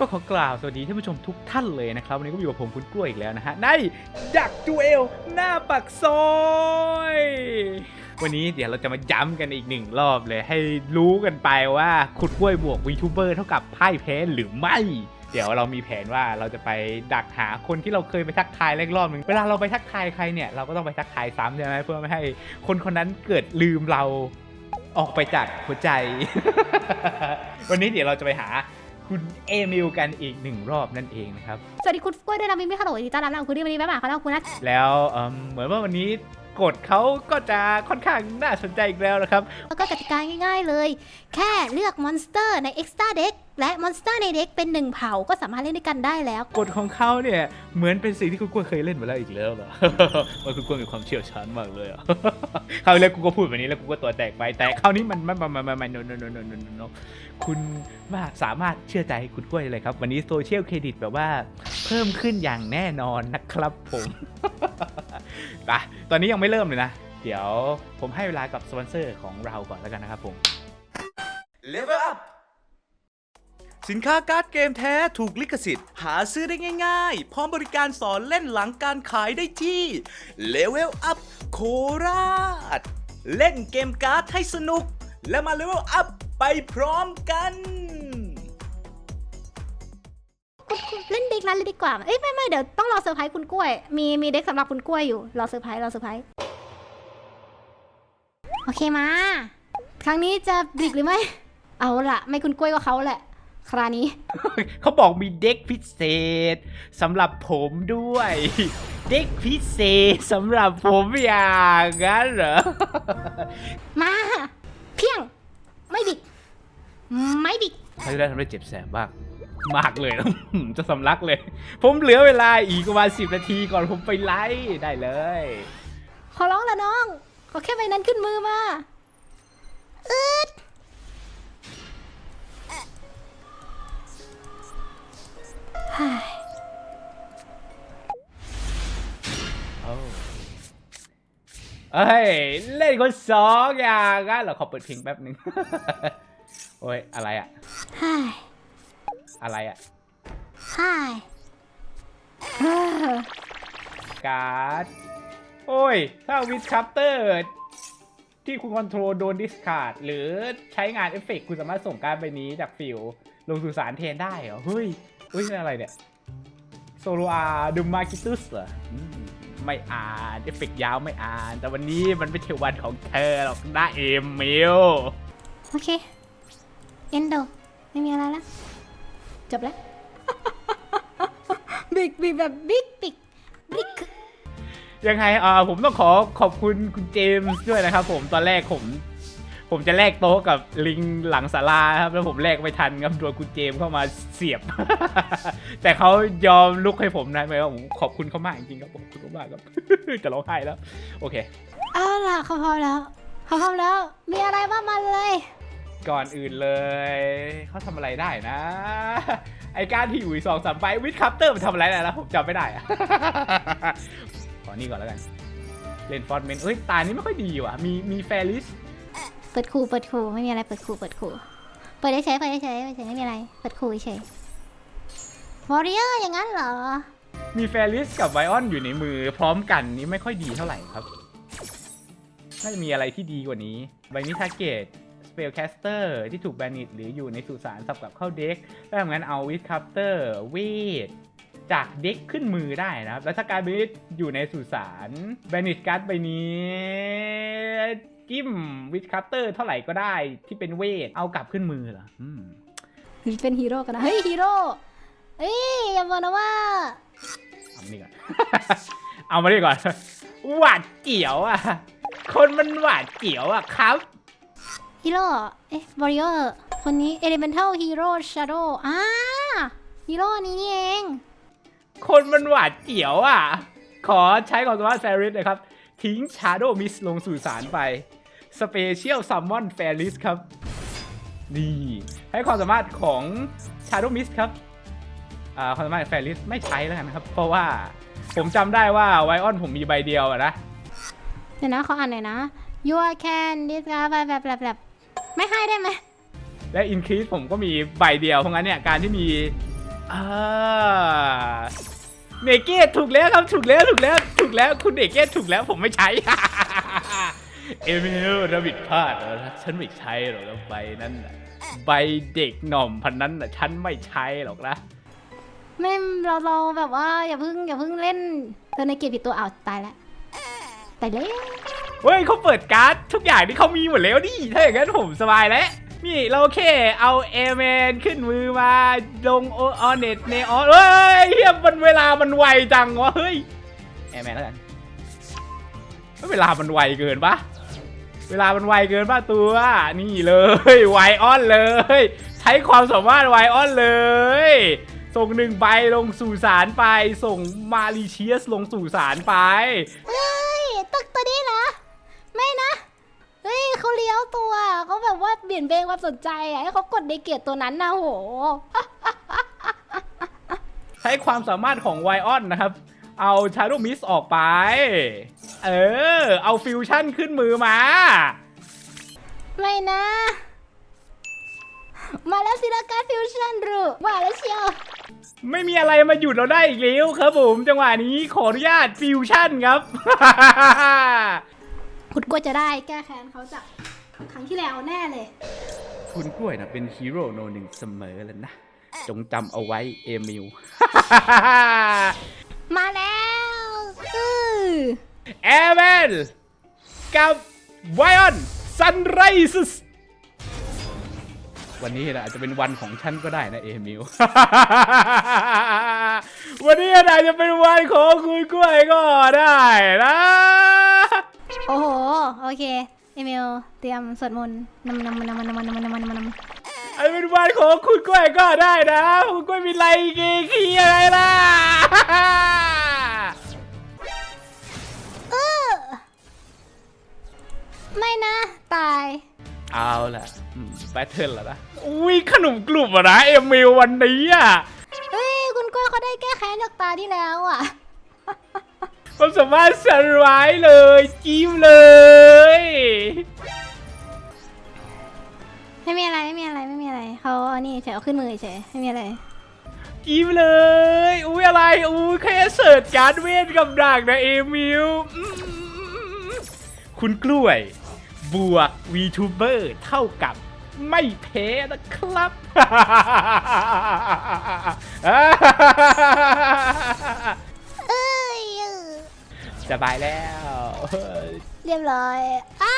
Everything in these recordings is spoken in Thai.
ก็ขอกล่าวสวัสดีท่านผู้ชมทุกท่านเลยนะครับ วันนี้ก็อยู่กับผมคุณกล้วยอีกแล้วนะฮะในดักจูเอลหน้าปักซอยวันนี้เดี๋ยวเราจะมาย้ำกันอีกหนึ่งรอบเลย ให้รู้กันไปว่าขุดกล้วยบวกวีทูเบอร์เท่ากับพ่ายแพ้หรือไม่เดี๋ยวเรามีแผนว่าเราจะไปดักหาคนที่เราเคยไปทักทายแรกรอบหนึ่งเวลาเราไปทักทายใครเนี่ยเราก็ต้องไปทักทายซ้ำใช่ไหมเพื่อไม่ให้คนคนนั้นเกิดลืมเราออกไปจากหัวใจ วันนี้เดี๋ยวเราจะไปหา คุณเอมิลกันอีกหนึ่งรอบนั่นเองนะครับ สวัสดีคุณกล้วยด้วยนะมินไม่ฮัลโหลดีต้อนรับนะคุณที่วันนี้บ๊ายบายเขาแล้วคุณนะแล้วเอิ่มเหมือนว่าวันนี้กฎเขาก็จะค่อนข้างน่าสนใจอีกแล้วนะครับ แล้วก็กติกาง่ายๆเลย แค่เลือกมอนสเตอร์ใน Extra Deck และมอนสเตอร์ในเด็กเป็นหนึ่งเผ่าก็สามารถเล่นด้วยกันได้แล้ว กฎของเขาเนี่ย เหมือนเป็นสิ่งที่คุณกล้วยเคยเล่นมาแล้วอีกแล้วเหรอ ว่าคุณกล้วยมีความเชี่ยวชาญมากเลยอะคราวที่แล้วกูก็พูดแบบนี้แล้วกูก็ตัวแตกไปแต่คราวนี้มันมันมันมันมันมันโนโนโนโนโนโนคุณว่าสามารถเชื่อใจคุณกล้วยเลยครับ วันนี้โซเชียลเครดิตแบบว่าเพิ่มขึ้นอย่างแน่นอนนะครับผมไปตอนนี้ยังไม่เริ่มเลยนะ เดี๋ยวผมให้เวลากับสปอนเซอร์ของเราก่อนแล้วกันนะครับผม Level Up สินค้าการ์ดเกมแท้ถูกลิขสิทธิ์ หาซื้อได้ง่ายๆ พร้อมบริการสอนเล่นหลังการขายได้ที่ Level Up โคราช เล่นเกมการ์ดให้สนุก และมา Level Up ไปพร้อมกันเล่นเด็กนั้นเลยดีกว่า เอ้ยไม่ไม่เดี๋ยวต้องรอเซอร์ไพรส์คุณกล้วย มีมีเด็กสำหรับคุณกล้วยอยู่ รอเซอร์ไพรส์รอเซอร์ไพรส์ โอเคมา ครั้งนี้จะบลิกหรือไม่ เอาละไม่คุณกล้วยก็เขาแหละ คราวนี้ เขาบอกมีเด็กพิเศษสำหรับผมด้วย เด็กพิเศษสำหรับผมอย่างนั้นเหรอ มา เพียง ไม่บิด ไม่บิดเขาจะได้ทำได้เจ็บแสบมาก มากเลยนะจะสำลักเลย ผมเหลือเวลาอีกประมาณสิบนาทีก่อนผมไปไลฟ์ได้เลย ขอร้องละน้อง ขอแค่ใบนั้นขึ้นมือมาอืด ฮ้ยเอ้ย เล่นคนสองอย่างนั้นเหรอขอเปิดเพลงแป๊บหนึ่ง โอ้ย อะไรอะเฮ้ยอะไรอะเฮ้ยเฮ้ยการ์ด โอ้ย ถ้าวิสคัพเตอร์ที่คุณคอนโทรลโดนดิสคาร์ดหรือใช้งานเอฟเฟกต์คุณสามารถส่งการ์ดใบนี้จากฟิลลงสู่สารแทนได้เหรอ เฮ้ย เฮ้ยนี่อะไรเนี่ยโซโลอาดูมากิตุสเหรออืมไม่อ่านเอฟเฟกต์ยาวไม่อ่าน แต่วันนี้มันไม่ใช่วันของเธอหรอกนะเอมิลโอเค เอนโด ไม่มีอะไรแล้ว จบแล้ว บิ๊กบิ๊กแบบบิ๊กบิ๊กบิ๊ก ยังไงอ่าผมต้องขอขอบคุณคุณเจมส์ด้วยนะครับผมตอนแรกผม ผมจะแลกโต๊ะกับลิงหลังศาลาครับ แล้วผมแลกไม่ทันครับโดนคุณเจมส์เข้ามาเสียบ แต่เขายอมลุกให้ผมนะไม่ว่าผมขอบคุณเขามากจริงๆครับผมขอบคุณมากครับ จะร้องไห้แล้ว โอเค เอาล่ะเขาพร้อมแล้วเขาพร้อมแล้ว มีอะไรบ้างมาเลย ก่อนอื่นเลย เขาทำอะไรได้นะ ไอการที่อยู่อีกสองสามใบวิดคัพเตอร์มันทำอะไรได้แล้วผมจำไม่ได้อะ ขอนี่ก่อนแล้วกัน เล่นฟอร์ดเมนเอ้ยตานี้ไม่ค่อยดีว่ะ มีมีแฟริส เปิดคูเปิดคูไม่มีอะไรเปิดคูเปิดคูเปิดได้เฉยเปิดได้เฉยเฉยไม่มีอะไร เปิดคูเฉยวอริเออร์อย่างนั้นเหรอ มีแฟริสกับไวออนอยู่ในมือ พร้อมกันนี่ไม่ค่อยดีเท่าไหร่ครับ น่าจะมีอะไรที่ดีกว่านี้ใบนี้ทาเกตสเปลแคสเตอร์ที่ถูกแบนิตหรืออยู่ในสุสานสับกับเข้าเด็กถ้าอย่างนั้นเอาวิดคัพเตอร์เวทจากเด็กขึ้นมือได้นะครับ แล้วถ้าการบิดอยู่ในสุสานแบนิตการ์ดใบนี้ จิ้มวิดคัพเตอร์เท่าไหร่ก็ได้ที่เป็นเวท เอากลับขึ้นมือเหรออืมเป็นฮีโร่กันนะเฮ้ยฮีโร่เอ้ยอย่าบอกนะว่าเอามานี่ก่อน เอามานี่ก่อน หวาดเจียวอะ คนมันหวาดเจียวอะครับ ฮีโร่เอ๊ะวอริเออร์คนนี้ Elemental Hero Shadow อ่าฮีโร่นี้นี่เอง คนมันหวาดเจียวอะ ขอใช้ความสามารถแฟริสนะครับ ทิ้ง Shadow Mist ลงสู่สารไป Special Summon Fairies ครับ นี่ ให้ความสามารถของ Shadow Mist ครับอ่าความสามารถแฟริสไม่ใช้แล้วกันครับ เพราะว่าผมจำได้ว่าไวออนผมมีใบเดียวอะนะ เดี๋ยวนะขออ่านหน่อยนะ you can discard แบบแบบแบบแบบไม่ให้ได้ไหม และ increase ผมก็มีใบเดียว เพราะงั้นเนี่ย การที่มีอ่าเนเกตถูกแล้วครับ ถูกแล้วถูกแล้ว ถูกแล้วคุณเนเกตถูกแล้วผมไม่ใช้ เอมิลระบิดพลาดแล้วนะฉันไม่ใช้หรอกนะใบนั้นน่ะใบเด็กหน่อมพันนั้นน่ะฉันไม่ใช้หรอกนะ ไม่เราเราแบบว่าอย่าเพิ่งอย่าเพิ่งเล่นเธอในเกมผิดตัวอ้าวตายแล้วตายแล้วเฮ้ยเขาเปิดการ์ดทุกอย่างที่เขามีหมดแล้วดิถ้าอย่างนั้นผมสบายแล้ว นี่เราแค่เอาเอเมนขึ้นมือมาลงออเน็ตเนออนเฮ้ยเฮียมันเวลามันไวจังวะเฮ้ยเอเมนแล้วกันเฮ้ยเวลามันไวเกินปะ เวลามันไวเกินป่ะตัว นี่เลยไวออนเลย ใช้ความสามารถไวออนเลย ส่งหนึ่งใบลงสู่สารไป ส่งมาริเชียสลงสู่สารไป เฮ้ยตึกตัวนี้นะ ไม่นะ เฮ้ยเขาเลี้ยวตัวเขาแบบว่าเปลี่ยนเบนความสนใจอะให้เขากดในเกียรตัวนั้นนะโห ใช้ความสามารถของไวออนนะครับ เอาชา d ด w มิสออกไป เออ เอาฟิวชั่นขึ้นมือมา ไม่นะ มาแล้วสินะการฟิวชั่นรูมาแล้วเชียว ไม่มีอะไรมาหยุดเราได้อีกแล้วครับผม จังหวะนี้ขออนุญาตฟิวชั่นครับ คุณกลัวจะได้แก้แค้นเขาจากครั้งที่แล้วแน่เลย คุณกล้วยนะเป็นฮีโร่โนหนึ่งเสมอแล้วนะ จงจำเอาไว้เอมิล มาแล้วอือแอร์แมนกับไวออนซันไรส์วันนี้นะอาจจะเป็นวันของฉันก็ได้นะเอมิลวันนี้อาจจะเป็นวันของคุณกล้วยก็ได้นะโอ้โห โอเค เอมิลเตรียมสวดมนต์นำนำนำนำนำนำนำนำนำนำอาจจะเป็นวันของคุณกล้วยก็ได้นะ คุณกล้วยมีไรเกคีอะไร เอาล่ะแบทเทิลแล้วนะ อุ้ยขนมกลุ่มอะนะเอมิลวันนี้อะเฮ้ย คุณกล้วยเขาได้แก้แค้นจากตาที่แล้วอะความสามารถสไลด์เลย จิ้มเลย ไม่มีอะไรไม่มีอะไรไม่มีอะไรเขาเอานี่เฉยเอาขึ้นมือเฉยไม่มีอะไรจิ้มเลย อุ้ยอะไร อุ้ยแค่เสิร์ชการ์ดเวทกับดักนะเอมิลอืมคุณกล้วย บวก VTuber เท่ากับไม่แพ้นะครับ เอ้ยสบายแล้ว เรียบร้อยอ้า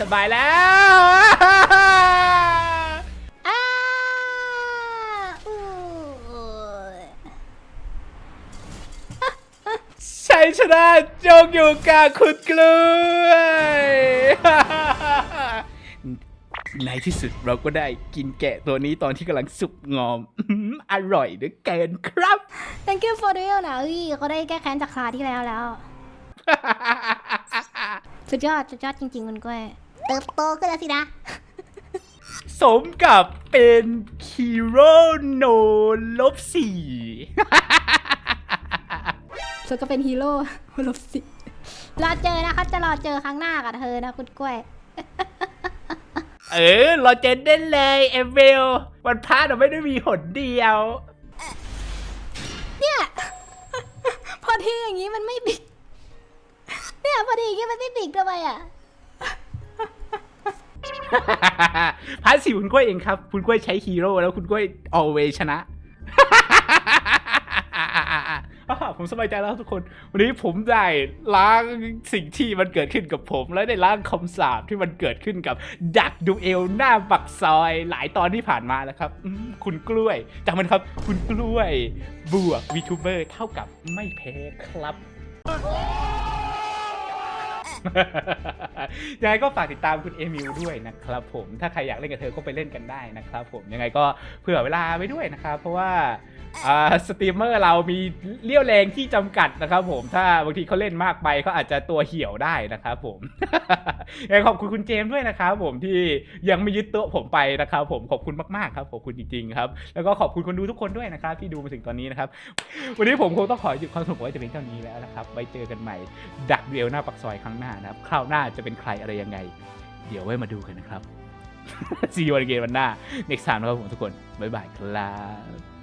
สบายแล้วอ้าอู้ชัยชนะจงอยู่กับคุณกล้วย ในที่สุดเราก็ได้กินแกะตัวนี้ตอนที่กำลังสุกงอมอื้อหืออร่อยเหลือเกินครับ thank you for the help นะเฮ้ยเขาได้แก้แค้นจากคราวที่แล้วแล้ว สุดยอด สุดยอดจริงๆคุณกล้วย เติบโตขึ้นแล้วสินะ สมกับเป็นฮีโร่โนลบสี่ เธอก็เป็นฮีโร่ลบสิ รอเจอนะคะจะรอเจอครั้งหน้ากับเธอนะคุณกล้วย เออรอเจนได้เลยเอเวลวันพระเราไม่ได้มีหนเดียว เนี่ย พอทีอย่างนี้มันไม่บิกเนี่ยพอทีอย่างนี้มันไม่บิกทำไมอะพาร์ทสี่คุณกล้วยเองครับ คุณกล้วยใช้ฮีโร่แล้วคุณกล้วย always ชนะอ่า ผมสบายใจแล้วทุกคน วันนี้ผมได้ล้างสิ่งที่มันเกิดขึ้นกับผม และได้ล้างคำสาปที่มันเกิดขึ้นกับดักดูเอลหน้าปักซอยหลายตอนที่ผ่านมาแล้วครับคุณกล้วยจำมันครับ คุณกล้วยบวกวีทูเบอร์เท่ากับไม่แพ้ครับ ยังไงก็ฝากติดตามคุณเอมิลด้วยนะครับผมถ้าใครอยากเล่นกับเธอก็ไปเล่นกันได้นะครับผมยังไงก็เผื่อเวลาไว้ด้วยนะครับเพราะว่าสตรีมเมอร์เรามีเลี้ยวแรงที่จำกัดนะครับผมถ้าบางทีเขาเล่นมากไปเขาอาจจะตัวเหี่ยวได้นะครับผมยังไงขอบคุณคุณเจมส์ด้วยนะครับผมที่ยังไม่ยึดต๊ะผมไปนะครับผมขอบคุณมากๆครับขอบคุณจริงๆครับแล้วก็ขอบคุณคนดูทุกคนด้วยนะครับที่ดูมาถึงตอนนี้นะครับวันนี้ผมคงต้องขอหยุดความสนุกไว้จะเป็นเท่านี้แล้วนะครับไว้เจอกันใหม่ดักเดียวหน้าปักซอยครั้งหน้านะครับคราวหน้าจะเป็นใครอะไรยังไง เดี๋ยวไว้มาดูกันนะครับ See you again วันหน้า next time นะครับผมทุกคน บ๊ายบายครับ